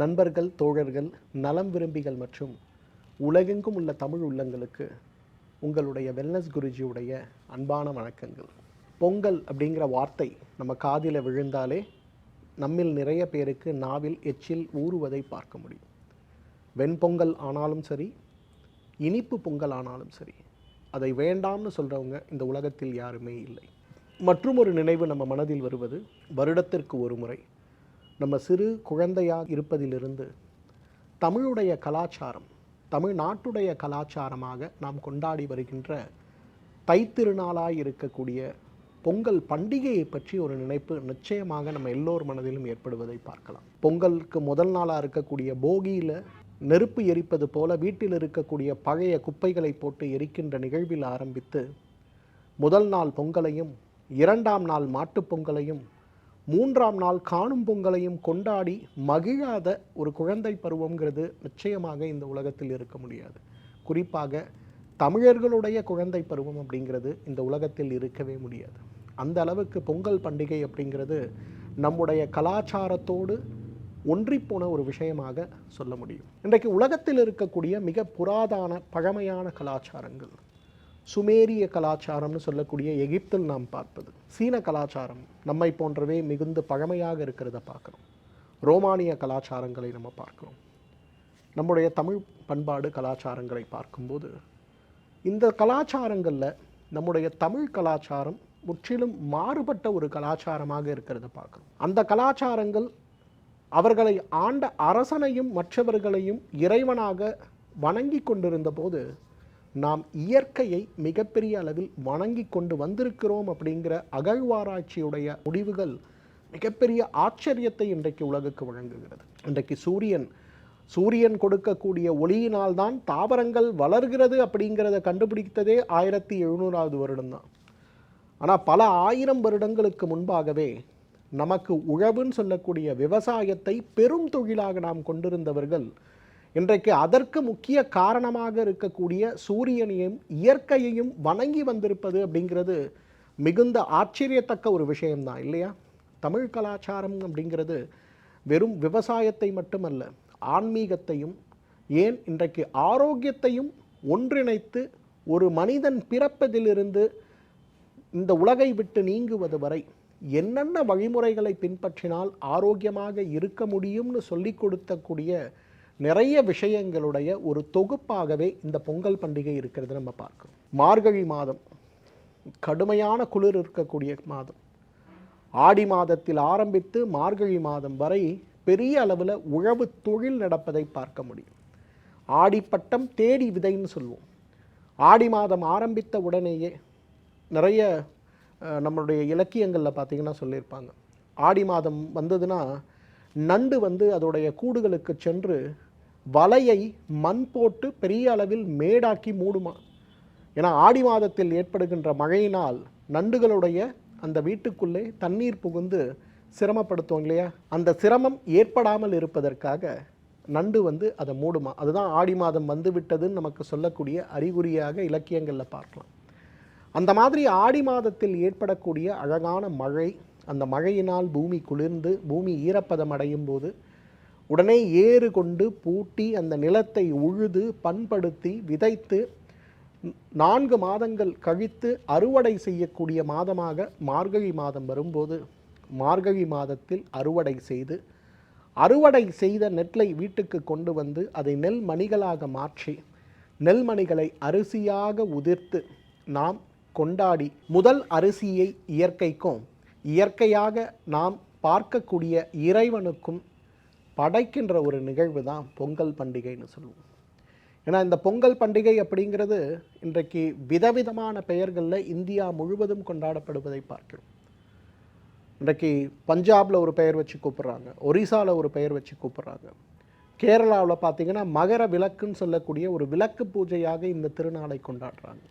நண்பர்கள் தோழர்கள் நலம் விரும்பிகள் மற்றும் உலகெங்கும் உள்ள தமிழ் உள்ளங்களுக்கு உங்களுடைய வெல்னஸ் குருஜியுடைய அன்பான வணக்கங்கள். பொங்கல் அப்படிங்கிற வார்த்தை நம்ம காதில் விழுந்தாலே நம்மில் நிறைய பேருக்கு நாவில் எச்சில் ஊறுவதை பார்க்க முடியும். வெண்பொங்கல் ஆனாலும் சரி இனிப்பு பொங்கல் ஆனாலும் சரி அதை வேண்டாம்னு சொல்கிறவங்க இந்த உலகத்தில் யாருமே இல்லை. மற்றும் ஒரு நினைவு நம்ம மனதில் வருவது வருடத்திற்கு ஒரு முறை நம்ம சிறு குழந்தையாக இருப்பதிலிருந்து தமிழுடைய கலாச்சாரம் தமிழ்நாட்டுடைய கலாச்சாரமாக நாம் கொண்டாடி வருகின்ற தைத்திருநாளாய் இருக்கக்கூடிய பொங்கல் பண்டிகையை பற்றி ஒரு நினைப்பு நிச்சயமாக நம்ம எல்லோர் மனதிலும் ஏற்படுவதை பார்க்கலாம். பொங்கலுக்கு முதல் நாளாக இருக்கக்கூடிய போகியில் நெருப்பு எரிப்பது போல வீட்டில் இருக்கக்கூடிய பழைய குப்பைகளை போட்டு எரிக்கின்ற நிகழ்வில் ஆரம்பித்து முதல் நாள் பொங்கலையும் இரண்டாம் நாள் மாட்டுப் பொங்கலையும் மூன்றாம் நாள் காணும் பொங்கலையும் கொண்டாடி மகிழாத ஒரு குழந்தை பருவங்கிறது நிச்சயமாக இந்த உலகத்தில் இருக்க முடியாது. குறிப்பாக தமிழர்களுடைய குழந்தை பருவம் அப்படிங்கிறது இந்த உலகத்தில் இருக்கவே முடியாது. அந்த அளவுக்கு பொங்கல் பண்டிகை அப்படிங்கிறது நம்முடைய கலாச்சாரத்தோடு ஒன்றிப்போன ஒரு விஷயமாக சொல்ல முடியும். இன்றைக்கு உலகத்தில் இருக்கக்கூடிய மிக புராதான பழமையான கலாச்சாரங்கள். சுமேரிய கலாச்சாரம்னு சொல்லக்கூடிய எகிப்தில் நாம் பார்ப்பது. சீன கலாச்சாரம் நம்மை போன்றவே மிகுந்த பழமையாக இருக்கிறத பார்க்குறோம். ரோமானிய கலாச்சாரங்களை நம்ம பார்க்குறோம். நம்முடைய தமிழ் பண்பாடு கலாச்சாரங்களை பார்க்கும்போது இந்த கலாச்சாரங்களில் நம்முடைய தமிழ் கலாச்சாரம் முற்றிலும் மாறுபட்ட ஒரு கலாச்சாரமாக இருக்கிறத பார்க்குறோம். அந்த கலாச்சாரங்கள் அவர்களை ஆண்ட அரசனையும் மற்றவர்களையும் இறைவனாக வணங்கி கொண்டிருந்த போது நாம் இயற்கையை மிகப்பெரிய அளவில் வணங்கி கொண்டு வந்திருக்கிறோம் அப்படிங்கிற அகழ்வாராய்ச்சியுடைய முடிவுகள் மிகப்பெரிய ஆச்சரியத்தை இன்றைக்கு உலகுக்கு வழங்குகிறது. இன்றைக்கு சூரியன் சூரியன் கொடுக்கக்கூடிய ஒளியினால் தான் தாவரங்கள் வளர்கிறது அப்படிங்கிறத கண்டுபிடித்ததே ஆயிரத்தி எழுநூறாவது வருடம் தான் ஆனால் பல ஆயிரம் வருடங்களுக்கு முன்பாகவே நமக்கு உழவுன்னு சொல்லக்கூடிய விவசாயத்தை பெரும் தொழிலாக நாம் கொண்டிருந்தவர்கள் இன்றைக்கு அதற்கு முக்கிய காரணமாக இருக்கக்கூடிய சூரியனையும் இயற்கையையும் வணங்கி வந்திருப்பது அப்படிங்கிறது மிகுந்த ஆச்சரியத்தக்க ஒரு விஷயம்தான் இல்லையா? தமிழ் கலாச்சாரம் அப்படிங்கிறது வெறும் விவசாயத்தை மட்டுமல்ல ஆன்மீகத்தையும் ஏன் இன்றைக்கு ஆரோக்கியத்தையும் ஒன்றிணைத்து ஒரு மனிதன் பிறப்பதிலிருந்து இந்த உலகை விட்டு நீங்குவது வரை என்னென்ன வழிமுறைகளை பின்பற்றினால் ஆரோக்கியமாக இருக்க முடியும்னு சொல்லி கொடுத்தக்கூடிய நிறைய விஷயங்களுடைய ஒரு தொகுப்பாகவே இந்த பொங்கல் பண்டிகை இருக்கிறது நம்ம பார்க்கிறோம். மார்கழி மாதம் கடுமையான குளிர் இருக்கக்கூடிய மாதம். ஆடி மாதத்தில் ஆரம்பித்து மார்கழி மாதம் வரை பெரிய அளவில் உழவு தொழில் நடப்பதை பார்க்க முடியும். ஆடிப்பட்டம் தேடி விதைன்னு சொல்லுவோம். ஆடி மாதம் ஆரம்பித்த உடனேயே நிறைய நம்மளுடைய இலக்கியங்களில் பார்த்தீங்கன்னா சொல்லியிருப்பாங்க. ஆடி மாதம் வந்ததுன்னா நண்டு வந்து அதோடைய கூடுகளுக்கு சென்று வலையை மண் போட்டு பெரிய அளவில் மேடாக்கி மூடுமா? ஏன்னா ஆடி மாதத்தில் ஏற்படுகின்ற மழையினால் நண்டுகளுடைய அந்த வீட்டுக்குள்ளே தண்ணீர் புகுந்து சிரமப்படுத்துவோம் இல்லையா? அந்த சிரமம் ஏற்படாமல் இருப்பதற்காக நண்டு வந்து அதை மூடுமா? அதுதான் ஆடி மாதம் வந்து விட்டதுன்னு நமக்கு சொல்லக்கூடிய அறிகுறியாக இலக்கியங்களில் பார்க்கலாம். அந்த மாதிரி ஆடி மாதத்தில் ஏற்படக்கூடிய அழகான மழை அந்த மழையினால் பூமி குளிர்ந்து பூமி ஈரப்பதம் அடையும் போது உடனே ஏறு கொண்டு பூட்டி அந்த நிலத்தை உழுது பண்படுத்தி விதைத்து நான்கு மாதங்கள் கழித்து அறுவடை செய்யக்கூடிய மாதமாக மார்கழி மாதம் வரும்போது மார்கழி மாதத்தில் அறுவடை செய்து அறுவடை செய்த நெல்லை வீட்டுக்கு கொண்டு வந்து அதை நெல் மணிகளாக மாற்றி நெல்மணிகளை அரிசியாக உதிர்த்து நாம் கொண்டாடி முதல் அரிசியை இயற்கைக்கும் இயற்கையாக நாம் பார்க்கக்கூடிய இறைவனுக்கும் படைக்கின்ற ஒரு நிகழ்வு தான் பொங்கல் பண்டிகைன்னு சொல்லுவோம். ஏன்னா இந்த பொங்கல் பண்டிகை அப்படிங்கிறது இன்றைக்கு விதவிதமான பெயர்களில் இந்தியா முழுவதும் கொண்டாடப்படுவதை பார்க்கிறோம். இன்றைக்கு பஞ்சாபில் ஒரு பெயர் வச்சு கூப்பிட்றாங்க ஒரிசாவில் ஒரு பெயர் வச்சு கூப்பிட்றாங்க. கேரளாவில் பார்த்திங்கன்னா மகர விளக்குன்னு சொல்லக்கூடிய ஒரு விளக்கு பூஜையாக இந்த திருநாளை கொண்டாடுறாங்க.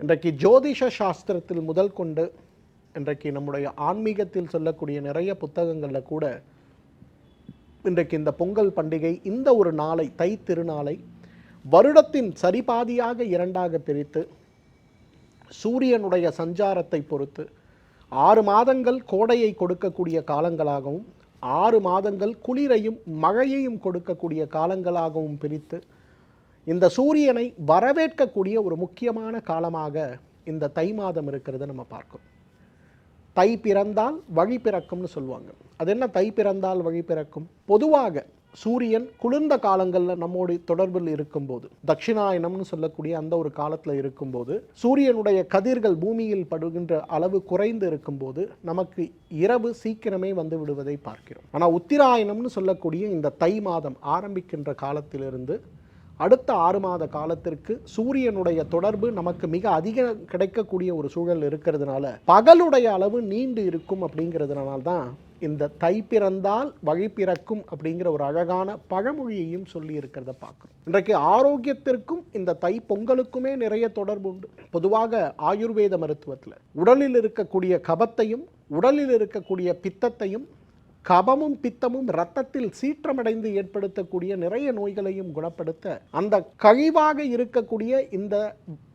இன்றைக்கு ஜோதிஷ சாஸ்திரத்தில் முதல் கொண்டு இன்றைக்கு நம்முடைய ஆன்மீகத்தில் சொல்லக்கூடிய நிறைய புத்தகங்களில் கூட இன்றைக்கு இந்த பொங்கல் பண்டிகை இந்த ஒரு நாளை தை திருநாளை வருடத்தின் சரிபாதியாக இரண்டாக பிரித்து சூரியனுடைய சஞ்சாரத்தை பொறுத்து ஆறு மாதங்கள் கோடையை கொடுக்கக்கூடிய காலங்களாகவும் ஆறு மாதங்கள் குளிரையும் மழையையும் கொடுக்கக்கூடிய காலங்களாகவும் பிரித்து இந்த சூரியனை வரவேற்கக்கூடிய ஒரு முக்கியமான காலமாக இந்த தை மாதம் இருக்கிறத நம்ம பார்க்கிறோம் தை பிறந்தால் வழி பிறக்கும்னு சொல்லுவாங்க. அது என்ன? தை பிறந்தால் வழி பிறக்கும்? பொதுவாக சூரியன் குளிர்ந்த காலங்களில் நம்மோடு தொடர்பில் இருக்கும்போது தட்சிணாயனம்னு சொல்லக்கூடிய அந்த ஒரு காலத்தில் இருக்கும்போது சூரியனுடைய கதிர்கள் பூமியில் படுகின்ற அளவு குறைந்து இருக்கும்போது நமக்கு இரவு சீக்கிரமே வந்து விடுவதை பார்க்கிறோம். ஆனால் உத்திராயணம்னு சொல்லக்கூடிய இந்த தை மாதம் ஆரம்பிக்கின்ற காலத்திலிருந்து அடுத்த ஆறு மாத காலத்திற்கு சூரியனுடைய தொடர்பு நமக்கு மிக அதிக கிடைக்கக்கூடிய ஒரு சூழல் இருக்கிறதுனால பகலுடைய அளவு நீண்டு இருக்கும் அப்படிங்கிறதுனால தான் இந்த தை பிறந்தால் வழி பிறக்கும் அப்படிங்கிற ஒரு அழகான பழமொழியையும் சொல்லி இருக்கிறத பார்க்குறோம். இன்றைக்கு ஆரோக்கியத்திற்கும் இந்த தை பொங்கலுக்குமே நிறைய தொடர்பு உண்டு. பொதுவாக ஆயுர்வேத மருத்துவத்தில் உடலில் இருக்கக்கூடிய கபத்தையும் உடலில் இருக்கக்கூடிய பித்தத்தையும் கபமும் பித்தமும் இரத்தத்தில் சீற்றமடைந்து ஏற்படுத்தக்கூடிய நிறைய நோய்களையும் குணப்படுத்த அந்த கழிவாக இருக்கக்கூடிய இந்த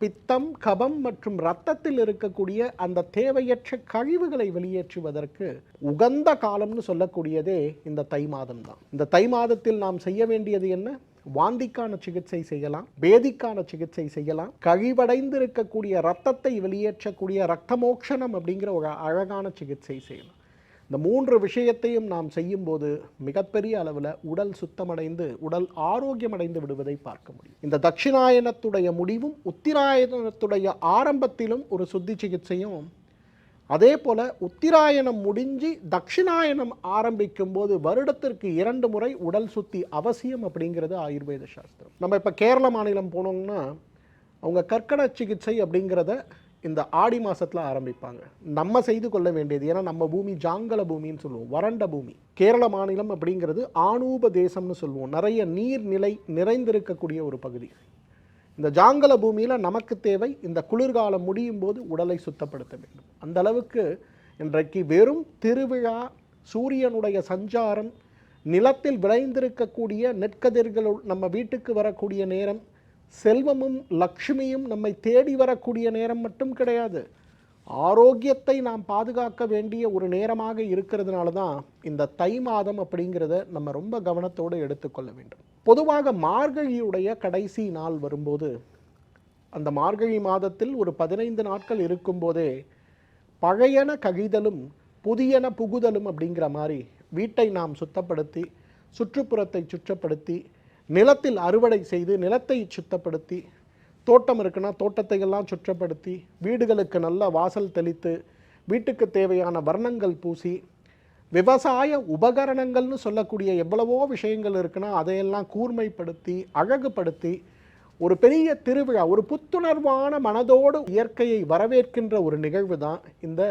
பித்தம் கபம் மற்றும் இரத்தத்தில் இருக்கக்கூடிய அந்த தேவையற்ற கழிவுகளை வெளியேற்றுவதற்கு உகந்த காலம்னு சொல்லக்கூடியதே இந்த தை மாதம் தான் இந்த தை மாதத்தில் நாம் செய்ய வேண்டியது என்ன? வாந்திக்கான சிகிச்சை செய்யலாம் பேதிக்கான சிகிச்சை செய்யலாம். கழிவடைந்து இருக்கக்கூடிய ரத்தத்தை வெளியேற்றக்கூடிய ரத்தமோக்ஷனம் அப்படிங்கிற ஒரு அழகான சிகிச்சை செய்யலாம். இந்த மூன்று விஷயத்தையும் நாம் செய்யும்போது மிகப்பெரிய அளவில் உடல் சுத்தமடைந்து உடல் ஆரோக்கியமடைந்து விடுவதை பார்க்க முடியும். இந்த தட்சிணாயனத்துடைய முடிவும் உத்திராயணத்துடைய ஆரம்பத்திலும் ஒரு சுத்தி சிகிச்சையும் அதே போல் உத்திராயணம் முடிஞ்சு தட்சிணாயனம் ஆரம்பிக்கும் போது வருடத்திற்கு இரண்டு முறை உடல் சுத்தி அவசியம் அப்படிங்கிறது ஆயுர்வேத சாஸ்திரம். நம்ம இப்போ கேரள மாநிலம் போனோம்னா அவங்க கற்கட சிகிச்சை அப்படிங்கிறத இந்த ஆடி மாதத்தில் ஆரம்பிப்பாங்க. நம்ம செய்து கொள்ள வேண்டியது ஏன்னா நம்ம பூமி ஜாங்கல பூமின்னு சொல்லுவோம் வறண்ட பூமி. கேரள மாநிலம் அப்படிங்கிறது ஆணூப தேசம்னு சொல்லுவோம். நிறைய நீர்நிலை நிறைந்திருக்கக்கூடிய ஒரு பகுதி. இந்த ஜாங்கல பூமியில் நமக்கு தேவை இந்த குளிர்காலம் முடியும் போது உடலை சுத்தப்படுத்த வேண்டும். அந்த அளவுக்கு இன்றைக்கு வெறும் திருவிழா சூரியனுடைய சஞ்சாரம் நிலத்தில் விளைந்திருக்கக்கூடிய நெற்கதிர்கள் நம்ம வீட்டுக்கு வரக்கூடிய நேரம் செல்வமும் லக்ஷ்மியும் நம்மை தேடி வரக்கூடிய நேரம் மட்டும் கிடையாது. ஆரோக்கியத்தை நாம் பாதுகாக்க வேண்டிய ஒரு நேரமாக இருக்கிறதுனால தான் இந்த தை மாதம் அப்படிங்கிறத நம்ம ரொம்ப கவனத்தோடு எடுத்துக்கொள்ள வேண்டும். பொதுவாக மார்கழியுடைய கடைசி நாள் வரும்போது அந்த மார்கழி மாதத்தில் ஒரு பதினைந்து நாட்கள் இருக்கும்போதே பழையன கழிதலும் புதியன புகுதலும் அப்படிங்கிற மாதிரி வீட்டை நாம் சுத்தப்படுத்தி சுற்றுப்புறத்தை சுற்றப்படுத்தி நிலத்தில் அறுவடை செய்து நிலத்தை சுத்தப்படுத்தி தோட்டம் இருக்குன்னா தோட்டத்தை எல்லாம் சுற்றப்படுத்தி வீடுகளுக்கு நல்ல வாசல் தெளித்து வீட்டுக்கு தேவையான வர்ணங்கள் பூசி விவசாய உபகரணங்கள்னு சொல்லக்கூடிய எவ்வளவோ விஷயங்கள் இருக்குன்னா அதையெல்லாம் கூர்மைப்படுத்தி அழகுபடுத்தி ஒரு பெரிய திருவிழா ஒரு புத்துணர்வான மனதோடு இயற்கையை வரவேற்கின்ற ஒரு நிகழ்வு தான் இந்த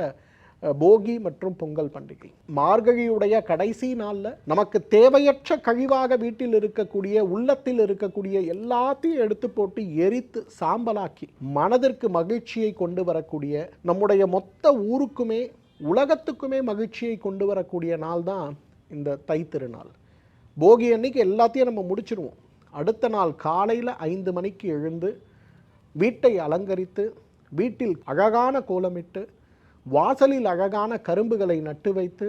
போகி மற்றும் பொங்கல் பண்டிகை. மார்கழியுடைய கடைசி நாளில் நமக்கு தேவையற்ற கழிவாக வீட்டில் இருக்கக்கூடிய உள்ளத்தில் இருக்கக்கூடிய எல்லாத்தையும் எடுத்து போட்டு எரித்து சாம்பலாக்கி மனதிற்கு மகிழ்ச்சியை கொண்டு வரக்கூடிய நம்முடைய மொத்த ஊருக்குமே உலகத்துக்குமே மகிழ்ச்சியை கொண்டு வரக்கூடிய நாள் தான் இந்த தை திருநாள். போகி அன்னைக்கு எல்லாத்தையும் நம்ம முடிச்சிருவோம். அடுத்த நாள் காலையில் ஐந்து மணிக்கு எழுந்து வீட்டை அலங்கரித்து வீட்டில் அழகான கோலமிட்டு வாசலில் அழகான கரும்புகளை நட்டு வைத்து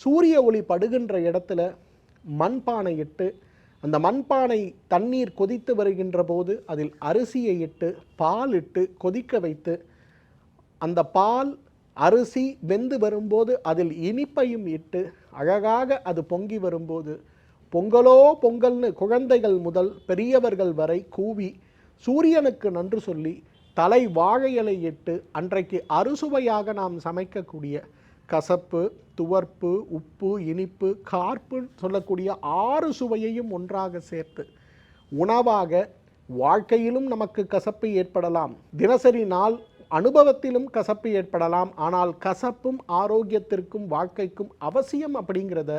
சூரிய ஒளி படுகின்ற இடத்துல மண்பானை இட்டு அந்த மண்பானை தண்ணீர் கொதித்து வருகின்ற போது அதில் அரிசியை இட்டு பால் இட்டு கொதிக்க வைத்து அந்த பால் அரிசி வெந்து வரும்போது அதில் இனிப்பையும் இட்டு அழகாக அது பொங்கி வரும்போது பொங்கலோ பொங்கல்னு குழந்தைகள் முதல் பெரியவர்கள் வரை கூவி சூரியனுக்கு நன்று சொல்லி தலை வாழையலை இட்டு அன்றைக்கு அறுசுவையாக நாம் சமைக்கக்கூடிய கசப்பு துவர்ப்பு உப்பு இனிப்பு கார்ப்பு சொல்லக்கூடிய ஆறு சுவையையும் ஒன்றாக சேர்த்து உணவாக வாழ்க்கையிலும் நமக்கு கசப்பு ஏற்படலாம். தினசரி நாள் அனுபவத்திலும் கசப்பு ஏற்படலாம். ஆனால் கசப்பும் ஆரோக்கியத்திற்கும் வாழ்க்கைக்கும் அவசியம் அப்படிங்கிறத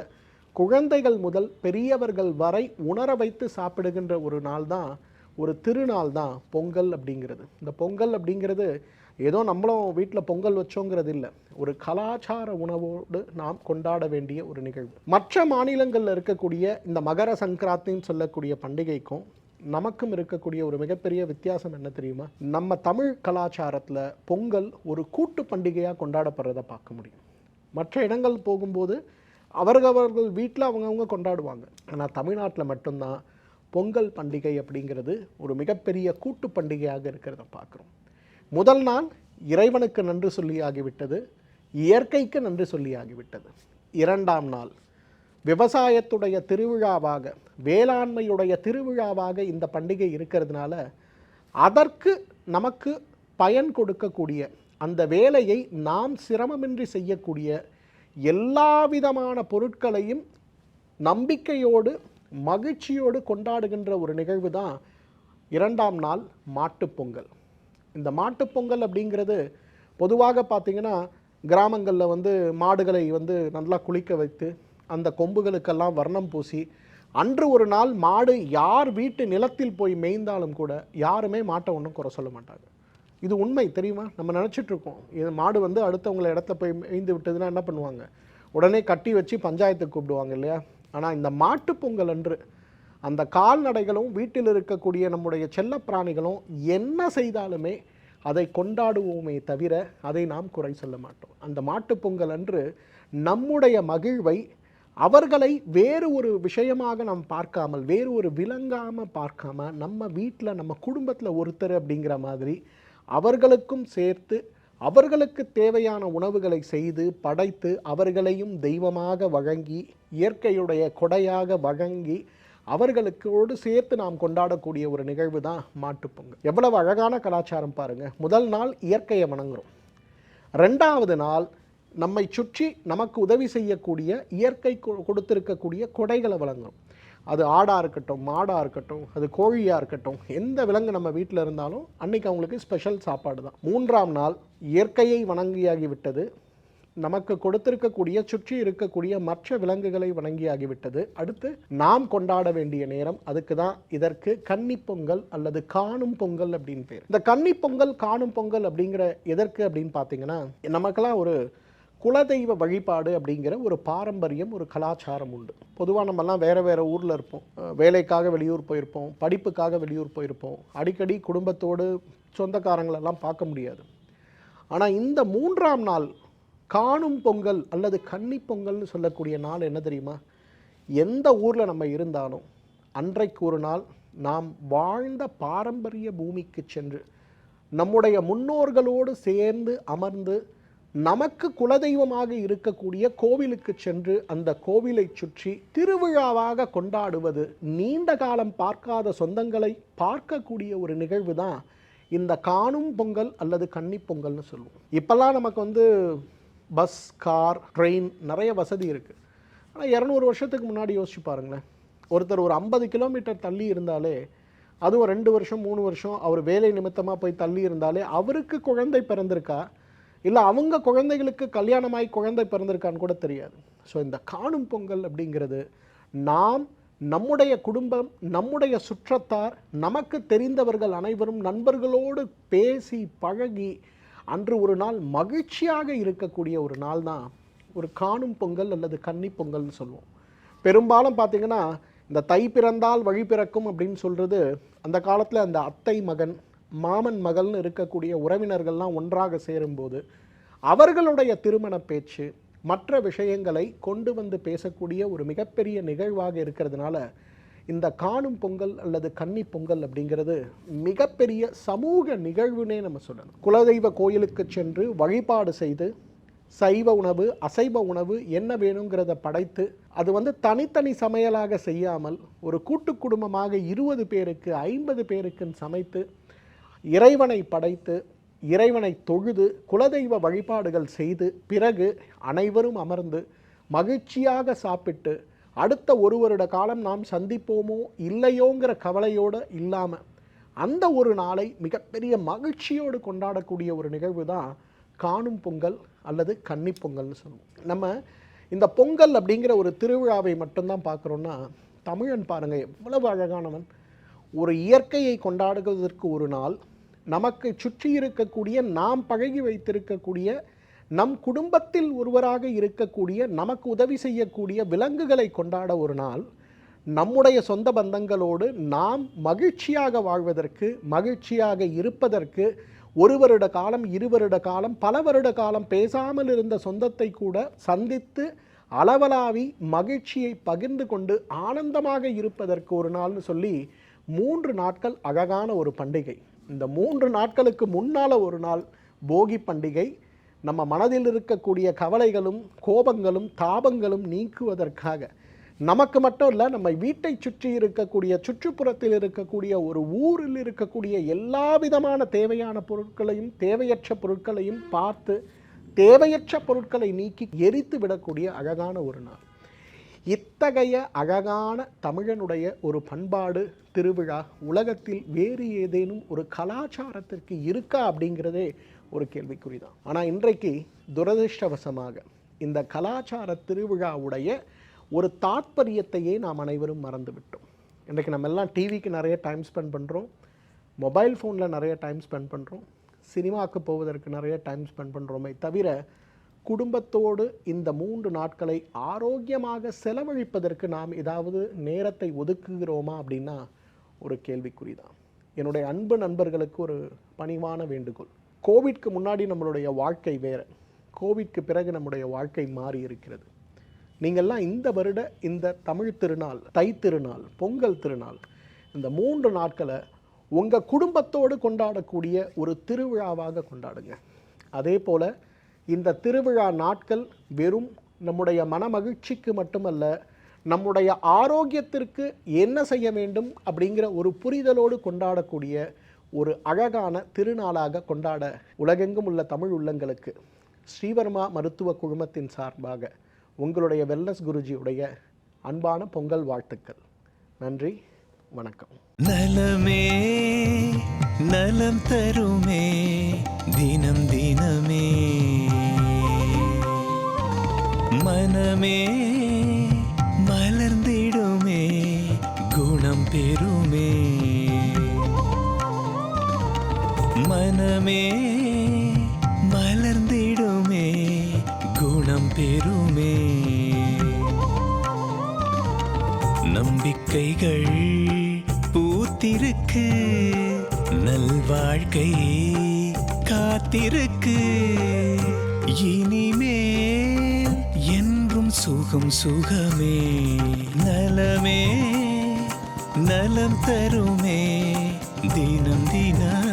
குழந்தைகள் முதல் பெரியவர்கள் வரை உணர வைத்து சாப்பிடுகின்ற ஒரு நாள் தான் ஒரு திருநாள் தான் பொங்கல் அப்படிங்கிறது. இந்த பொங்கல் அப்படிங்கிறது ஏதோ நம்மளும் வீட்டில் பொங்கல் வச்சோங்கிறது இல்லை. ஒரு கலாச்சார உணவோடு நாம் கொண்டாட வேண்டிய ஒரு நிகழ்வு. மற்ற மாநிலங்களில் இருக்கக்கூடிய இந்த மகர சங்கராந்தின்னு சொல்லக்கூடிய பண்டிகைக்கும் நமக்கும் இருக்கக்கூடிய ஒரு மிகப்பெரிய வித்தியாசம் என்ன தெரியுமா? நம்ம தமிழ் கலாச்சாரத்தில் பொங்கல் ஒரு கூட்டு பண்டிகையாக கொண்டாடப்படுறதை பார்க்க முடியும். மற்ற இடங்கள் போகும்போது அவர்களவர்கள் வீட்டில் அவங்கவுங்க கொண்டாடுவாங்க. ஆனால் தமிழ்நாட்டில் மட்டும்தான். பொங்கல் பண்டிகை அப்படிங்கிறது ஒரு மிகப்பெரிய கூட்டு பண்டிகையாக இருக்கிறத பார்க்குறோம். முதல் நாள் இறைவனுக்கு நன்றி சொல்லி ஆகிவிட்டது இயற்கைக்கு நன்றி சொல்லி ஆகிவிட்டது இரண்டாம் நாள் விவசாயத்துடைய திருவிழாவாக வேளாண்மையுடைய திருவிழாவாக இந்த பண்டிகை இருக்கிறதுனால அதற்கு நமக்கு பயன் கொடுக்கக்கூடிய அந்த வேலையை நாம் சிரமமின்றி செய்யக்கூடிய எல்லா விதமான பொருட்களையும் நம்பிக்கையோடு மகிழ்ச்சியோடு கொண்டாடுகின்ற ஒரு நிகழ்வு தான் இரண்டாம் நாள் மாட்டுப்பொங்கல் இந்த மாட்டுப்பொங்கல் அப்படிங்கிறது பொதுவாக பார்த்திங்கன்னா கிராமங்களில் வந்து மாடுகளை வந்து நல்லா குளிக்க வைத்து அந்த கொம்புகளுக்கெல்லாம் வர்ணம் பூசி அன்று ஒரு நாள் மாடு யார் வீட்டு நிலத்தில் போய் மேய்ந்தாலும் கூட யாருமே மாட்டை ஒன்றும் குறை சொல்ல மாட்டாங்க. இது உண்மை தெரியுமா? நம்ம நினச்சிட்ருக்கோம் இது மாடு வந்து அடுத்தவங்கள இடத்த போய் மேய்ந்து விட்டதுன்னா என்ன பண்ணுவாங்க? உடனே கட்டி வச்சு பஞ்சாயத்துக்கு கூப்பிடுவாங்க இல்லையா? ஆனால் இந்த மாட்டுப் பொங்கல் அன்று அந்த கால்நடைகளும் வீட்டில் இருக்கக்கூடிய நம்முடைய செல்ல பிராணிகளும் என்ன செய்தாலுமே அதை கொண்டாடுவோமே தவிர அதை நாம் குறை சொல்ல மாட்டோம். அந்த மாட்டுப் பொங்கல் அன்று நம்முடைய மகிழ்வை அவர்களை வேறு ஒரு விஷயமாக நாம் பார்க்காமல் வேறு ஒரு விளங்காமல் பார்க்காம நம்ம வீட்டில் நம்ம குடும்பத்தில் ஒருத்தர் அப்படிங்கிற மாதிரி அவர்களுக்கும் சேர்த்து அவர்களுக்கு தேவையான உணவுகளை செய்து படைத்து அவர்களையும் தெய்வமாக வழங்கி இயற்கையுடைய கொடையாக வழங்கி அவர்களுக்கோடு சேர்த்து நாம் கொண்டாடக்கூடிய ஒரு நிகழ்வு தான் மாட்டுப்பொங்கல் எவ்வளவு அழகான கலாச்சாரம் பாருங்கள் முதல் நாள் இயற்கையை வணங்குறோம். ரெண்டாவது நாள் நம்மை சுற்றி நமக்கு உதவி செய்யக்கூடிய இயற்கை கொ- கொடுத்திருக்கக்கூடிய கொடைகளை வழங்குறோம். அது ஆடாக இருக்கட்டும் மாடாக இருக்கட்டும் அது கோழியாக இருக்கட்டும் எந்த விலங்கு நம்ம வீட்டில் இருந்தாலும் அன்னைக்கு அவங்களுக்கு ஸ்பெஷல் சாப்பாடு தான். மூன்றாம் நாள் இயற்கையை வணங்கியாகி விட்டது. நமக்கு கொடுத்திருக்கக்கூடிய சுற்றி இருக்கக்கூடிய மற்ற விலங்குகளை வணங்கியாகிவிட்டது அடுத்து நாம் கொண்டாட வேண்டிய நேரம் அதுக்கு தான். இதற்கு கன்னி பொங்கல் அல்லது காணும் பொங்கல் அப்படின்னு பேர். இந்த கன்னி பொங்கல் காணும் பொங்கல் அப்படிங்கிற எதற்கு அப்படின்னு பார்த்தீங்கன்னா நமக்கெல்லாம் ஒரு குலதெய்வ வழிபாடு அப்படிங்கிற ஒரு பாரம்பரியம் ஒரு கலாச்சாரம் உண்டு. பொதுவாக நம்மலாம் வேறு வேறு ஊரில் இருப்போம். வேலைக்காக வெளியூர் போயிருப்போம் படிப்புக்காக வெளியூர் போயிருப்போம். அடிக்கடி குடும்பத்தோடு சொந்தக்காரங்களெல்லாம் பார்க்க முடியாது. ஆனால் இந்த மூன்றாம் நாள் காணும் பொங்கல் அல்லது கன்னி பொங்கல்னு சொல்லக்கூடிய நாள் என்ன தெரியுமா? எந்த ஊரில் நம்ம இருந்தாலும் அன்றைக்கு ஒரு நாள் நாம் வாழ்ந்த பாரம்பரிய பூமிக்கு சென்று நம்முடைய முன்னோர்களோடு சேர்ந்து அமர்ந்து நமக்கு குலதெய்வமாக இருக்கக்கூடிய கோவிலுக்கு சென்று அந்த கோவிலை சுற்றி திருவிழாவாக கொண்டாடுவது நீண்ட காலம் பார்க்காத சொந்தங்களை பார்க்கக்கூடிய ஒரு நிகழ்வு தான் இந்த காணும் பொங்கல் அல்லது கன்னி பொங்கல்னு சொல்லுவோம். இப்போல்லாம் நமக்கு வந்து பஸ் கார் ட்ரெயின் நிறைய வசதி இருக்குது ஆனால் இரநூறு வருஷத்துக்கு முன்னாடி யோசிச்சு பாருங்களேன். ஒருத்தர் ஒரு ஐம்பது கிலோமீட்டர் தள்ளி இருந்தாலே அதுவும் ரெண்டு வருஷம் மூணு வருஷம் அவர் வேலை நிமித்தமாக போய் தள்ளி இருந்தாலே அவருக்கு குழந்தை பிறந்திருக்கா? இல்லை அவங்க குழந்தைகளுக்கு கல்யாணமாகி குழந்தை பிறந்திருக்கான்னு கூட தெரியாது. ஸோ இந்த காணும் பொங்கல் அப்படிங்கிறது நாம் நம்முடைய குடும்பம் நம்முடைய சுற்றத்தார் நமக்கு தெரிந்தவர்கள் அனைவரும் நண்பர்களோடு பேசி பழகி அன்று ஒரு நாள் மகிழ்ச்சியாக இருக்கக்கூடிய ஒரு நாள் தான் ஒரு காணும் பொங்கல் அல்லது கன்னி பொங்கல்னு சொல்லுவோம். பெரும்பாலும் பார்த்தீங்கன்னா இந்த தை பிறந்தால் வழி பிறக்கும் அப்படின்னு சொல்கிறது அந்த காலத்தில் அந்த அத்தை மகன் மாமன் மகள்னு இருக்கக்கூடிய உறவினர்கள்லாம் ஒன்றாக சேரும்போது அவர்களுடைய திருமண பேச்சு மற்ற விஷயங்களை கொண்டு வந்து பேசக்கூடிய ஒரு மிகப்பெரிய நிகழ்வாக இருக்கிறதுனால இந்த காணும் பொங்கல் அல்லது கன்னி பொங்கல் அப்படிங்கிறது மிகப்பெரிய சமூக நிகழ்வுனே நம்ம சொல்லணும். குலதெய்வ கோயிலுக்கு சென்று வழிபாடு செய்து சைவ உணவு அசைவ உணவு என்ன வேணுங்கிறத படைத்து அது வந்து தனித்தனி சமையலாக செய்யாமல் ஒரு கூட்டு குடும்பமாக இருபது பேருக்கு ஐம்பது பேருக்குன்னு சமைத்து இறைவனை படைத்து இறைவனை தொழுது குலதெய்வ வழிபாடுகள் செய்து பிறகு அனைவரும் அமர்ந்து மகிழ்ச்சியாக சாப்பிட்டு அடுத்த ஒரு வருட காலம் நாம் சந்திப்போமோ இல்லையோங்கிற கவலையோடு இல்லாமல் அந்த ஒரு நாளை மிகப்பெரிய மகிழ்ச்சியோடு கொண்டாடக்கூடிய ஒரு நிகழ்வு தான் காணும் பொங்கல் அல்லது கன்னி பொங்கல்னு சொல்லுவோம். நம்ம இந்த பொங்கல் அப்படிங்கிற ஒரு திருவிழாவை மட்டும்தான் பார்க்குறோன்னா தமிழன் பாருங்கள் எவ்வளவு அழகானவன். ஒரு இயற்கையை கொண்டாடுவதற்கு ஒரு நாள் நமக்கு சுற்றி இருக்கக்கூடிய நாம் பழகி வைத்திருக்கக்கூடிய நம் குடும்பத்தில் ஒருவராக இருக்கக்கூடிய நமக்கு உதவி செய்யக்கூடிய விலங்குகளை கொண்டாட ஒரு நாள் நம்முடைய சொந்த பந்தங்களோடு நாம் மகிழ்ச்சியாக வாழ்வதற்கு மகிழ்ச்சியாக இருப்பதற்கு ஒரு வருட காலம் இரு வருட காலம் பல வருட காலம் பேசாமல் இருந்த சொந்தத்தை கூட சந்தித்து அளவலாவி மகிழ்ச்சியை பகிர்ந்து கொண்டு ஆனந்தமாக இருப்பதற்கு ஒரு நாள்னு சொல்லி மூன்று நாட்கள் அழகான ஒரு பண்டிகை. இந்த மூன்று நாட்களுக்கு முன்னால் ஒரு நாள் போகி பண்டிகை. நம்ம மனதில் இருக்கக்கூடிய கவலைகளும் கோபங்களும் தாபங்களும் நீக்குவதற்காக நமக்கு மட்டும் இல்லை நம்ம வீட்டை சுற்றி இருக்கக்கூடிய சுற்றுப்புறத்தில் இருக்கக்கூடிய ஒரு ஊரில் இருக்கக்கூடிய எல்லா விதமான தேவையான பொருட்களையும் தேவையற்ற பொருட்களையும் பார்த்து தேவையற்ற பொருட்களை நீக்கி எரித்து விடக்கூடிய அழகான ஒரு நாள். இத்தகைய அழகான தமிழனுடைய ஒரு பண்பாடு திருவிழா உலகத்தில் வேறு ஏதேனும் ஒரு கலாச்சாரத்திற்கு இருக்கா அப்படிங்கிறதே ஒரு கேள்விக்குறிதான். ஆனால் இன்றைக்கு துரதிர்ஷ்டவசமாக இந்த கலாச்சார திருவிழாவுடைய ஒரு தாற்பரியத்தையே நாம் அனைவரும் மறந்துவிட்டோம். இன்றைக்கு நம்ம எல்லாம் டிவிக்கு நிறைய டைம் ஸ்பெண்ட் பண்ணுறோம் மொபைல் ஃபோனில் நிறைய டைம் ஸ்பெண்ட் பண்ணுறோம் சினிமாவுக்கு போவதற்கு நிறைய டைம் ஸ்பெண்ட் பண்ணுறோமே தவிர குடும்பத்தோடு இந்த மூன்று நாட்களை ஆரோக்கியமாக செலவழிப்பதற்கு நாம் ஏதாவது நேரத்தை ஒதுக்குகிறோமா அப்படின்னா ஒரு கேள்விக்குறி தான் என்னுடைய அன்பு நண்பர்களுக்கு ஒரு பணிவான வேண்டுகோள். கோவிட்க்கு முன்னாடி நம்மளுடைய வாழ்க்கை வேறு. கோவிட்க்கு பிறகு நம்முடைய வாழ்க்கை மாறி இருக்கிறது. நீங்கள்லாம் இந்த வருட இந்த தமிழ் திருநாள் தை திருநாள் பொங்கல் திருநாள் இந்த மூன்று நாட்களை உங்கள் குடும்பத்தோடு கொண்டாடக்கூடிய ஒரு திருவிழாவாக கொண்டாடுங்க. அதே போல் இந்த திருவிழா நாட்கள் வெறும் நம்முடைய மனமகிழ்ச்சிக்கு மட்டுமல்ல நம்முடைய ஆரோக்கியத்திற்கு என்ன செய்ய வேண்டும் அப்படிங்கிற ஒரு புரிதலோடு கொண்டாடக்கூடிய ஒரு அழகான திருநாளாக கொண்டாட உலகெங்கும் உள்ள தமிழ் உள்ளங்களுக்கு ஸ்ரீவர்மா மருத்துவ குழுமத்தின் சார்பாக உங்களுடைய வெல்லஸ் குருஜியுடைய அன்பான பொங்கல் வாழ்த்துக்கள். நன்றி வணக்கம். நலமே நலம் தருமே தினம் தினமே. மனமே மலர்ந்திடுமே குணம் பெறுமே. மனமே மலர்ந்திடுமே குணம் பெறுமே. நம்பிக்கைகள் பூத்திருக்கு நல்வாழ்க்கை காத்திருக்கு. இனிமே சுகம் சுகமே நலமே நலம் தருமே தினம் தினம்